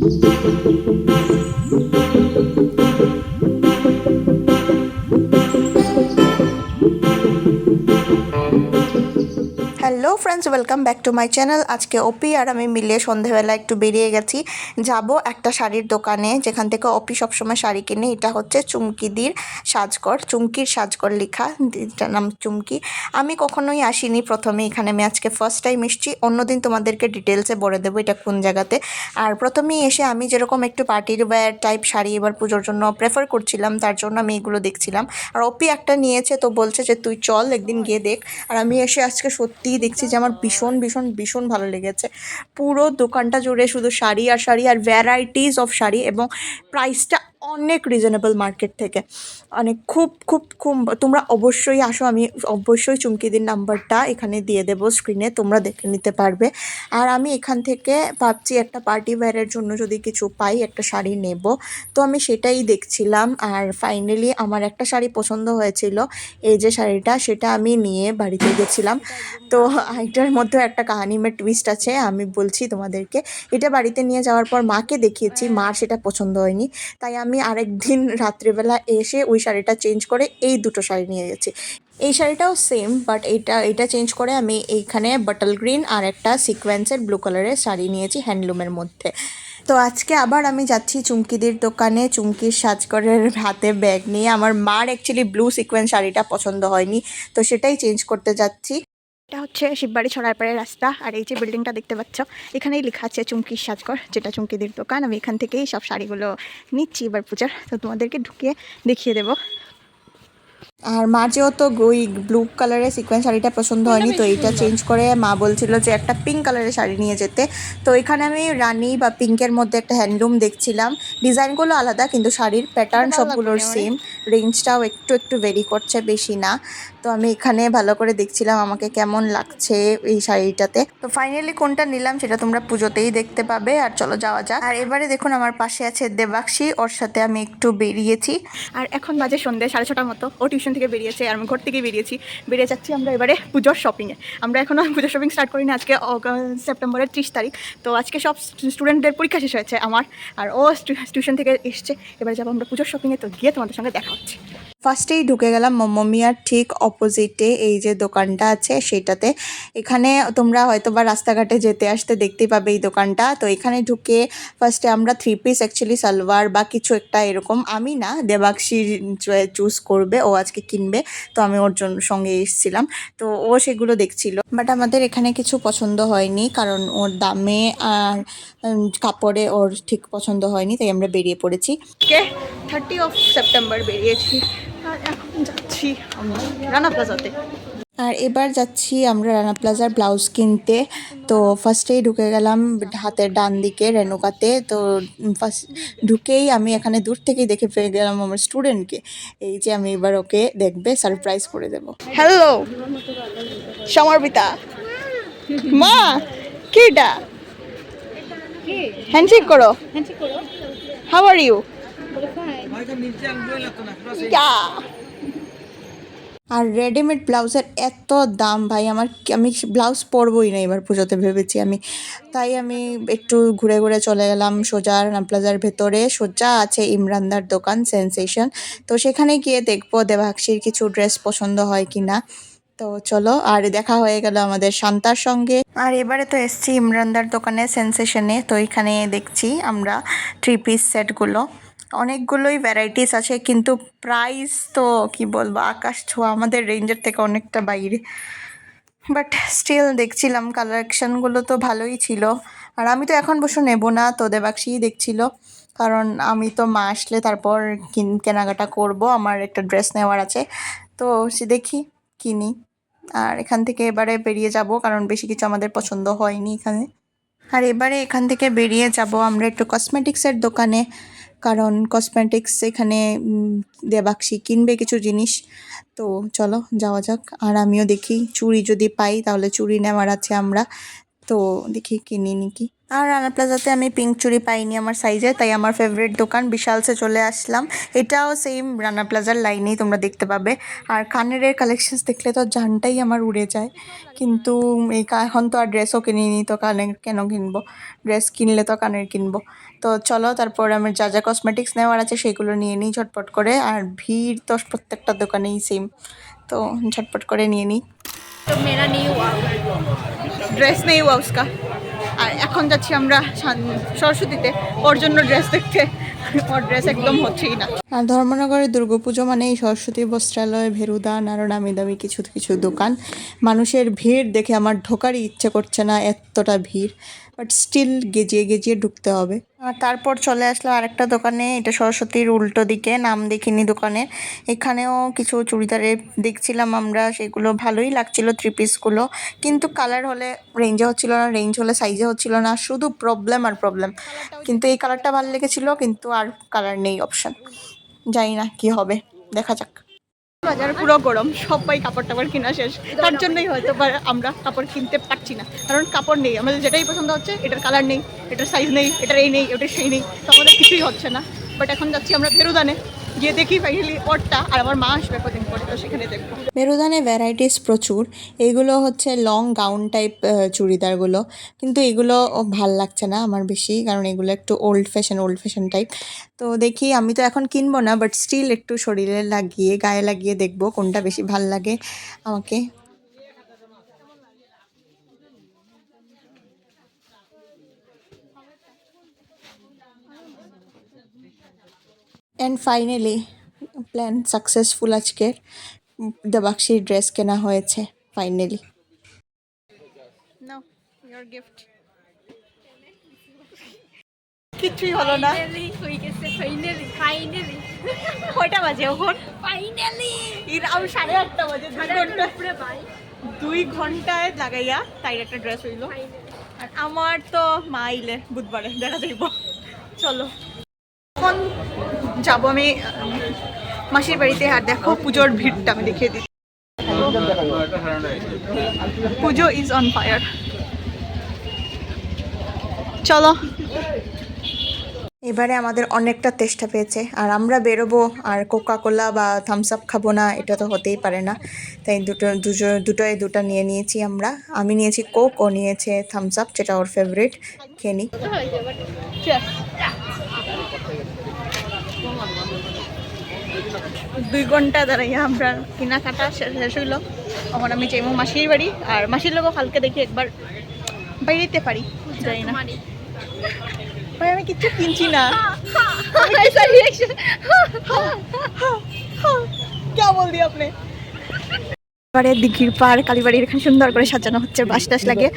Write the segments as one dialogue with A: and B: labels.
A: Thank you. Friends welcome back to my channel আজকে ওপি আর আমি মিলে সন্ধেবেলা একটু বেরিয়ে গেছি। যাব একটা শাড়ির দোকানে, যেখান থেকে অপি সবসময় শাড়ি কিনে। এটা হচ্ছে চুমকিদির সাজকর চুমকির সাজকর লেখা। এটার নাম চুমকি। আমি কখনোই আসিনি প্রথমে, এখানে আমি আজকে ফার্স্ট টাইম এসেছি। অন্যদিন তোমাদেরকে ডিটেলসে বলে দেবো এটা কোন জায়গাতে। আর প্রথমেই এসে আমি যেরকম একটু পার্টির ওয়্যার টাইপ শাড়ি এবার পুজোর জন্য প্রেফার করছিলাম, তার জন্য আমি এগুলো দেখছিলাম। আর অপি একটা নিয়েছে, তো বলছে যে তুই চল একদিন গিয়ে দেখ। আর আমি এসে আজকে সত্যিই দেখছি যে আমার ভীষণ ভীষণ ভীষণ ভালো লেগেছে। পুরো দোকানটা জুড়ে শুধু শাড়ি আর শাড়ি আর ভ্যারাইটিস অফ শাড়ি এবং প্রাইসটা অনেক রিজনেবল মার্কেট থেকে। অনেক খুব খুব খুব, তোমরা অবশ্যই আসো, আমি অবশ্যই চুমকিদির নাম্বারটা এখানে দিয়ে দেবো স্ক্রিনে তোমরা দেখে নিতে পারবে। আর আমি এখান থেকে ভাবছি একটা পার্টি ওয়্যারের জন্য যদি কিছু পাই, একটা শাড়ি নেব। তো আমি সেটাই দেখছিলাম, আর ফাইনালি আমার একটা শাড়ি পছন্দ হয়েছিল। এই যে শাড়িটা, সেটা আমি নিয়ে বাড়িতে গেছিলাম। তো এটার মধ্যেও একটা কাহানিমের টুইস্ট আছে, আমি বলছি তোমাদেরকে। এটা বাড়িতে নিয়ে যাওয়ার পর মাকে দেখিয়েছি মার সেটা পছন্দ হয়নি। তাই আমি আরেক দিন রাত্রিবেলা এসে ওই শাড়িটা চেঞ্জ করে এই দুটো শাড়ি নিয়ে গেছি। এই শাড়িটাও সেম বাট এইটা এটা চেঞ্জ করে আমি এইখানে বাটল গ্রিন আর একটা সিকোয়েন্সের ব্লু কালারের শাড়ি নিয়েছি হ্যান্ডলুমের মধ্যে। তো আজকে আবার আমি যাচ্ছি চুমকিদের দোকানে, চুমকির সাজকরের হাতে ব্যাগ নিয়ে। আমার মার অ্যাকচুয়ালি ব্লু সিকোয়েন্স শাড়িটা পছন্দ হয়নি, তো সেটাই চেঞ্জ করতে যাচ্ছি। এটা হচ্ছে শিববাড়ি ছড়ারপাড়ের রাস্তা, আর এই যে বিল্ডিংটা দেখতে পাচ্ছ, এখানেই লেখা আছে চুমকির সাজকর যেটা চুমকিদের দোকান। আমি এখান থেকেই সব শাড়িগুলো নিচ্ছি এবার পূজার। তো তোমাদেরকে ঢুকিয়ে দেখিয়ে দেবো। আর মা যেহেতু ওই ব্লু কালারের সিকোয়েন্স শাড়িটা পছন্দ হয়নি তো এইটা চেঞ্জ করে মা বলছিল যে একটা পিঙ্ক কালারের শাড়ি নিয়ে যেতে। তো এখানে আমি রানি বা পিঙ্কের মধ্যে একটা হ্যান্ডলুম দেখছিলাম। ডিজাইনগুলো আলাদা কিন্তু শাড়ির প্যাটার্ন সবগুলোর সেম রেঞ্জটাও একটু একটু ভেরি করছে বেশি না। তো আমি এখানে ভালো করে দেখছিলাম আমাকে কেমন লাগছে এই শাড়িটাতে। তো ফাইনালি কোনটা নিলাম সেটা তোমরা পুজোতেই দেখতে পাবে। আর চলো যাওয়া যাক। আর এবারে দেখুন আমার পাশে আছে দেবাক্ষী। ওর সাথে আমি একটু বেরিয়েছি। আর এখন বাজে সন্ধ্যে সাড়ে ছটার মতো। ও টিউশন থেকে বেরিয়েছে, আর আমি ঘর থেকে বেরিয়েছি। বেরিয়ে যাচ্ছি আমরা এবারে পুজোর শপিংয়ে আমরা এখনও পুজোর শপিং স্টার্ট করিনি, আজকে সেপ্টেম্বরের ত্রিশ তারিখ। তো আজকে সব স্টুডেন্টদের পরীক্ষা শেষ হয়েছে আমার, আর ও টিউশন থেকে এসছে। এবার যাব আমরা পুজোর শপিংয়ে তো গিয়ে তোমাদের সঙ্গে দেখা হচ্ছে। ফার্স্টেই ঢুকে গেলাম মমিয়ার ঠিক অপোজিটে এই যে দোকানটা আছে সেটাতে। এখানে তোমরা হয়তো বা রাস্তাঘাটে যেতে আসতে দেখতেই পাবে এই দোকানটা। তো এখানে ঢুকে ফার্স্টে আমরা থ্রি পিস অ্যাকচুয়ালি সালোয়ার বা কিছু একটা এরকম, আমি না দেবাক্ষী চুজ করবে, ও আজকে কিনবে, তো আমি ওর জন্য সঙ্গে এসেছিলাম। তো ও সেগুলো দেখছিল। বাট আমাদের এখানে কিছু পছন্দ হয়নি, কারণ ওর দামে আর কাপড়ে ওর ঠিক পছন্দ হয়নি, তাই আমরা বেরিয়ে পড়েছি। থার্টি অফ সেপ্টেম্বর বেরিয়েছি। এখন যাচ্ছি আমরা রানা প্লাজাতে। আর এবার যাচ্ছি আমরা রানা প্লাজার ব্লাউজ কিনতে। তো ফার্স্টেই ঢুকে গেলাম হাতের ডান দিকে রেনুকাতে তো ফার্স্ট ঢুকেই আমি এখানে দূর থেকেই দেখে পেয়ে গেলাম আমার স্টুডেন্টকে এই যে আমি এবার ওকে দেখবে সারপ্রাইজ করে দেব। হ্যালো সমর্পিতা। মা কিটা হ্যান্ডশেক করো। হাউ আর ইউ আর রেডিমেড ব্লাউজের এত দাম ভাই, আমার আমি ব্লাউজ পরবই না এবার পুজোতে ভেবেছি আমি। তাই আমি একটু ঘুরে ঘুরে চলে গেলাম সোজা রানা প্লাজার ভেতরে। সোজা আছে ইমরানদার দোকান সেন্সেশন তো সেখানে গিয়ে দেখব দেবাক্ষীর কিছু ড্রেস পছন্দ হয় কি না তো চলো, আর দেখা হয়ে গেল আমাদের শান্তার সঙ্গে। আর এবারে তো এসছি ইমরানদার দোকানে সেন্সেশনে তো এখানে দেখছি আমরা থ্রি পিস সেটগুলো অনেকগুলোই ভ্যারাইটিস আছে, কিন্তু প্রাইস তো কি বলব, আকাশ ছোঁয়া আমাদের রেঞ্জের থেকে অনেকটা বাইরে। বাট স্টিল দেখছিলাম কালেকশানগুলো তো ভালোই ছিল। আর আমি তো এখন বসে নেব না, তো দেবাক্ষীই দেখছিল। কারণ আমি তো মা আসলে তারপর কিন কেনাকাটা করব, আমার একটা ড্রেস নেওয়ার আছে। তো সে দেখি, কিনি। আর এখান থেকে এবারে বেরিয়ে যাব, কারণ বেশি কিছু আমাদের পছন্দ হয়নি এখানে। আর এবারে এখান থেকে বেরিয়ে যাব আমরা একটু কসমেটিক্সের দোকানে। কারণ কসমেটিক্স এখানে উম, দেবাক্ষী কিনবে কিছু জিনিস। তো চলো যাওয়া যাক। আর আমিও দেখি চুড়ি যদি পাই তাহলে চুড়ি নেওয়ার আছে আমরা। তো দেখি কিনি নাকি। আর রানা প্লাজাতে আমি পিঙ্ক চুড়ি পাইনি আমার সাইজে তাই আমার ফেভারিট দোকান বিশালসে চলে আসলাম। এটাও সেম রানা প্লাজার লাইনেই তোমরা দেখতে পাবে। আর কানের কালেকশনস দেখলে তো জানটাই আমার উড়ে যায়। কিন্তু এই এখন তো আর ড্রেসও কিনিনি তো কানের কেন কিনবো? ড্রেস কিনলে তো কানের কিনবো।
B: তো চলো, তারপর আমার যা যা কসমেটিক্স নেওয়ার আছে সেগুলো নিয়ে নিই ঝটপট করে। আর ভিড় তো প্রত্যেকটা দোকানেই সেম তো ঝটপট করে নিয়ে নিই।
C: তো
B: ড্রেস নেই ওয়াউসকা। আর এখন যাচ্ছি আমরা সরস্বতীতে। ওর জন্য ড্রেস দেখতে। ওর ড্রেস একদম হচ্ছেই না। আর ধর্মনগরের দুর্গাপুজো মানেই সরস্বতী বস্ত্রালয় ভেরুদান আরও নামি দামি কিছু কিছু দোকান। মানুষের ভিড় দেখে আমার ঢোকারই ইচ্ছে করছে না এতটা ভিড় বাট স্টিল গেজিয়ে গেজিয়ে ঢুকতে হবে। আর তারপর চলে আসলো আরেকটা দোকানে, এটা সরস্বতীর উল্টো দিকে, নাম দেখিনি দোকানের। এখানেও কিছু চুড়িদারে দেখছিলাম আমরা, সেগুলো ভালোই লাগছিল থ্রি পিসগুলো কিন্তু কালার হলে রেঞ্জে হচ্ছিল না রেঞ্জ হলে সাইজে হচ্ছিল না, শুধু প্রবলেম আর প্রবলেম কিন্তু এই কালারটা ভালো লেগেছিল, কিন্তু আর কালার নেই অপশন জানি না কি হবে, দেখা যাক। বাজার পুরো গরম, সবাই কাপড় টাপড় কেনা শেষ। তার জন্যই হয়তো আমরা কাপড় কিনতে পারছি না। কারণ কাপড় নেই, আমাদের যেটাই পছন্দ হচ্ছে, এটার কালার নেই, এটার সাইজ নেই, এটার এই নেই ওটার সেই নেই তো আমাদের কিছুই হচ্ছে না। বাট এখন যাচ্ছি আমরা ভেরুদানে। গিয়ে দেখি ফাইনালি ওরটা আর আমার মা আসবে কদিন পরে, তো সেখানে দেখব। মেরুদানে ভ্যারাইটিস প্রচুর। এগুলো হচ্ছে লং গাউন টাইপ চুড়িদারগুলো। কিন্তু এগুলো ভালো লাগছে না আমার বেশি, কারণ এগুলো একটু old fashion old fashion type তো দেখি, আমি তো এখন কিনবো না বাট স্টিল একটু শরীরে লাগিয়ে, গায়ে লাগিয়ে দেখব কোনটা বেশি ভালো লাগে আমাকে। অ্যান্ড ফাইনালি প্ল্যান সাকসেসফুল আজকের দেবাক্সির ড্রেস কেনা হয়েছে ফাইনালি নাও গিফট কিছুই হলো না।
C: ফাইনালি ফাইনালি ফাইনালি
B: কয়টা বাজে এখন?
C: ফাইনালি
B: সাড়ে আটটা বাজে দুই
C: ঘণ্টা।
B: দুই ঘন্টায় লাগাইয়া তাই একটা ড্রেস হইল। আর আমার তো মা আইলে বুধবারে দেখা যাইব। চলো। এখন যাব আমি মাসির বাড়িতে। আর দেখো পুজোর ভিড়টা আমি দেখিয়ে দিই পুজো ইজ অন ফায়ার চলো। এবারে আমাদের অনেকটা তেষ্টা পেয়েছে। আর আমরা বেরোবো আর কোকা কোলা বা থামস আপ খাব না এটা তো হতেই পারে না। তাই দুটো দুটো দুটোয় দুটো নিয়ে নিয়েছি আমরা। আমি নিয়েছি কোক ও নিয়েছে থামস আপ যেটা ওর ফেভারিট খেয়ে নিই দুই ঘণ্টা দাঁড়াইয়া আমরা কেনাকাটা শেষ হইল। আমার আমি চাইব মাসির বাড়ি আর মাসির লোকও কালকে দেখি একবার বাইরেতে পারি যাই না। ভাই আমি কিচ্ছু কিনছি না। কে বল দি আপনি? এবারে দিঘির পাড় কালীবাড়ির এখানে সুন্দর করে সাজানো হচ্ছে বাস টাস লাগে।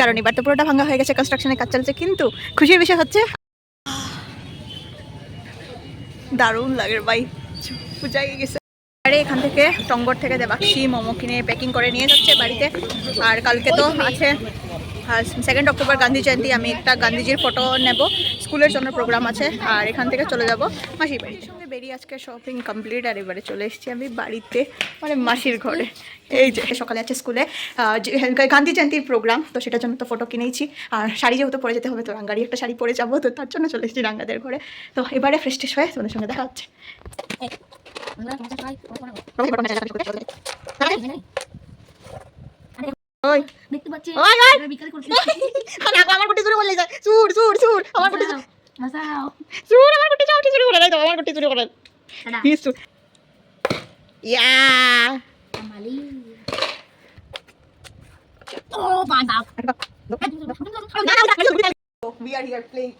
B: কারণ এবার তো পুরোটা ভাঙা হয়ে গেছে কনস্ট্রাকশনের কাজ চলছে কিন্তু খুশির বিষয় হচ্ছে দারুণ লাগে ভাই। পূজায় গেছে। আরে এখান থেকে টঙ্গর থেকে দেবাক্ষী মোমো কিনে প্যাকিং করে নিয়ে যাচ্ছে বাড়িতে। আর কালকে তো আছে সেকেন্ড অক্টোবর গান্ধী জয়ন্তী, আমি একটা গান্ধীজির ফটো নেব। স্কুলের জন্য প্রোগ্রাম আছে, আর এখান থেকে চলে যাব মাসির বাড়ির সঙ্গে। বেরিয়ে আজকে শপিং কমপ্লিট আর এবারে চলে এসেছি আমি বাড়িতে মানে মাসির ঘরে। এই যে, সকালে আছে স্কুলে গান্ধী জয়ন্তীর প্রোগ্রাম তো সেটার জন্য তো ফটো কিনেইছি আর শাড়ি যেহেতু পরে যেতে হবে, তো রাঙ্গারি একটা শাড়ি পরে যাব, তো তার জন্য চলে এসেছি রাঙ্গাদের ঘরে। তো এবারে ফ্রেশ হয়ে তোমাদের সঙ্গে দেখা হচ্ছে। ওই
C: দেখতে পাচ্ছি
B: ওই ওই
C: বিকালে করছি
B: আরে আগো আমার গুটি চুরি বলে যায় চুর চুর চুর আমার গুটি চুর চুর আমার গুটি চুরি চুরি করে দাও আমার গুটি চুরি করে
C: দাদা
B: চুর ইয়া
C: আমালি ও বাবা
B: we are here playing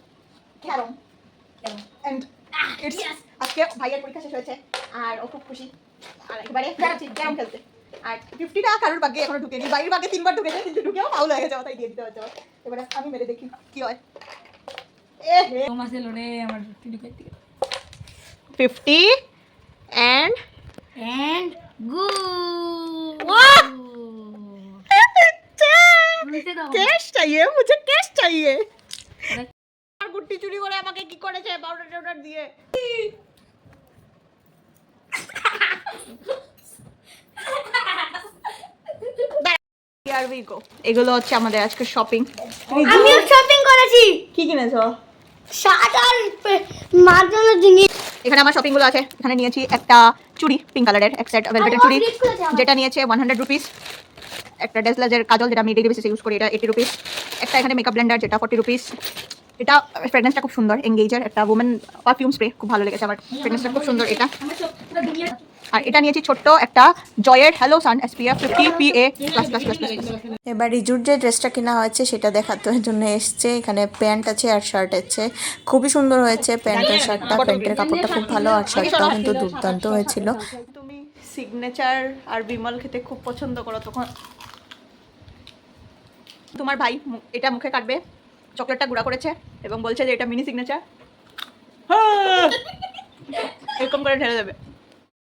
B: carom and it's
C: yes.
B: আজকে ভাইয়ের পরীক্ষা শেষ হয়েছে আর ও খুব খুশি। আর একবারে জানাচ্ছি ক্যারাম খেলতে আর ফিফটিটা কারোর ভাগ্যে এখনও ঢুকেনি। বাড়ির ভাগে তিনবার ঢুকেছে কিন্তু ঢুকেও ভালো হয়ে গেছে তাই দিয়ে দিতে হচ্ছে এবারে আমি মেরে দেখি কি হয়। এ হে।
C: মাসে লড়ে আমার
B: ফিফটি চুরি করে আমাকে কি করেছে? পাউডার টাউডার দিয়ে। এগুলো হচ্ছে আমাদের আজকে শপিং
C: আমিও শপিং করেছি।
B: কি কিনেছো?
C: শার্ট আর মাঝখানে জিনিস।
B: এখানে আমার শপিংগুলো আছে। এখানে নিয়েছি একটা চুড়ি পিঙ্ক কালারের এক সেট ভেলভেটের চুড়ি। যেটা নিয়েছে ওয়ান হান্ড্রেড রুপিস একটা ডেসলাজের কাজল যেটা আমি ডেলি বেসিসে ইউজ করি এটা এইটি রুপিস একটা এখানে মেকআপ ব্লেন্ডার যেটা ফর্টি রুপিস এটা ফ্রেগনেন্সটা খুব সুন্দর এঙ্গেজার একটা ওমেন পারফিউম স্প্রে খুব ভালো লেগেছে আমার। ফ্রেগনেন্সটা খুব সুন্দর এটা। আর এটা নিয়েছি ছোট্ট একটা জয়ের। Hello sun SPF fifty PA plus plus plus এবার রিজুর যে ড্রেসটা কেনা হয়েছে সেটা দেখাতে জন্য এসছে। এখানে প্যান্ট আছে আর শার্ট আছে। খুবই সুন্দর হয়েছে প্যান্ট আর শার্টটা প্যান্টের কাপড়টা খুব ভালো আর শার্টটাও কিন্তু দুর্দান্ত হয়েছিল। তুমি সিগনেচার আর বিমল খেতে খুব পছন্দ করো তখন তোমার ভাই মু- এটা মুখে কাটবে। চকলেটটা গুঁড়া করেছে এবং বলছে যে এটা মিনি সিগনেচার এরকম করে ঢেলে দেবে।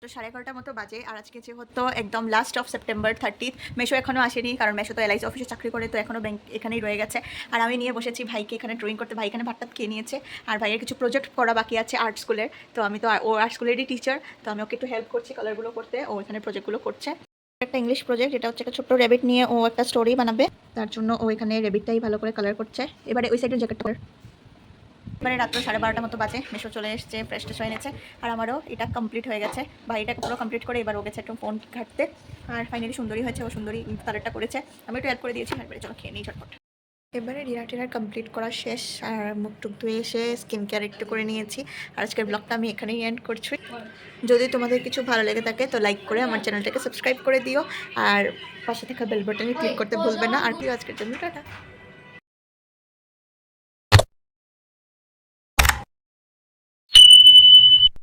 B: তো সাড়ে এগারোটার মতো বাজে। আর আজকে যে হতো একদম লাস্ট অফ সেপ্টেম্বর থার্টিথ মেশো এখনও আসেনি, কারণ মেশো তো এলআইসি অফিসে চাকরি করে, তো এখনও ব্যাংক এখানেই রয়ে গেছে। আর আমি নিয়ে বসেছি ভাইকে এখানে ড্রয়িং করতে। ভাই এখানে ভাতটা খেয়ে নিয়েছে। আর ভাইয়ের কিছু প্রজেক্ট করা বাকি আছে আর্ট স্কুলের তো আমি তো, ও আর্ট স্কুলেরই টিচার তো আমি ওকে একটু হেল্প করছি কালারগুলো করতে। ও এখানে প্রজেক্টগুলো করছে। একটা ইংলিশ প্রজেক্ট এটা হচ্ছে একটা ছোট্ট র্যাবিট নিয়ে ও একটা স্টোরি বানাবে। তার জন্য ও এখানে র্যাবিটটাই ভালো করে কালার করছে। এবারে ওই সাইডের জ্যাকেটটা এবারে রাত্র সাড়ে বারোটার মতো বাজে। মেশো চলে এসছে ফ্রেশ হয়ে নিয়েছে আর আমারও এটা কমপ্লিট হয়ে গেছে। ভাইটাকে পুরো কমপ্লিট করে এবার ও গেছে একটু ফোন ঘাটতে। আর ফাইনালি সুন্দরী হয়েছে, ও সুন্দরী কালারটা করেছে। আমি একটু হেল্প করে দিয়েছি, এবারে চলো খেয়ে নিই ঝটপট। এবারে ডিনার টিনার কমপ্লিট করা শেষ। আর মুখ টুক ধুয়ে এসে স্কিন কেয়ার একটু করে নিয়েছি। আর আজকের ব্লগটা আমি এখানেই এন্ড করছি। যদি তোমাদের কিছু ভালো লেগে থাকে, তো লাইক করে আমার চ্যানেলটাকে সাবস্ক্রাইব করে দিও। আর পাশে থাকা বেল বাটনে ক্লিক করতে ভুলবে না। আর কি আজকের জন্য, টাটা।